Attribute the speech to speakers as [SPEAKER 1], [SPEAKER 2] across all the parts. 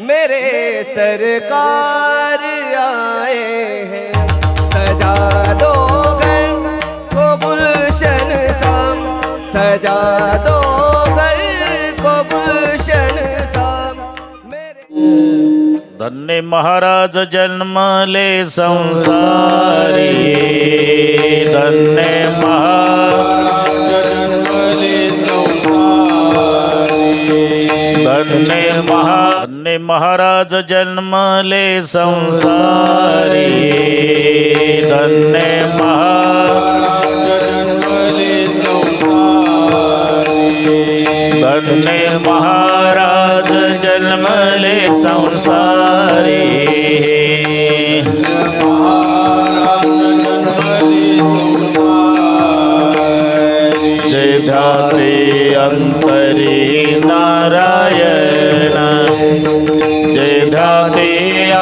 [SPEAKER 1] मेरे सरकार आए हैं। सजा दो घर को गुलशन साम। सजा दो घर को गुलशन साम। मेरे
[SPEAKER 2] धन्य महाराज जन्मले संसारी। धन्य महाराज धन्य महा धन्य महाराज जन्मले संसारी. धन्य महाराज. धन्य महाराज जन्मले संसारी. अंतरी नारायण.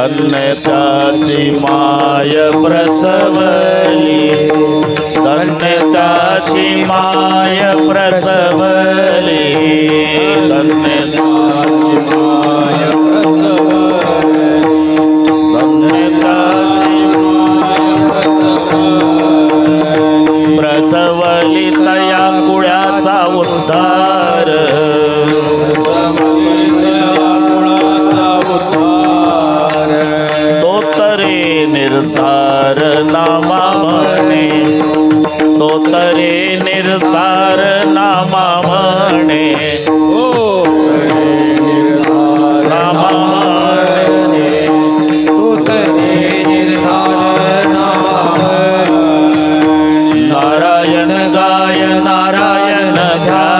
[SPEAKER 2] धन्य माय प्रसवली. धन्य माय प्रसवली. धन्य माय प्रसवली तया कुळ्याचा उद्धार. निर्धारला म्हणे तो तरे निर्धार नामा म्हणे नारायण गाय नारायण ध्या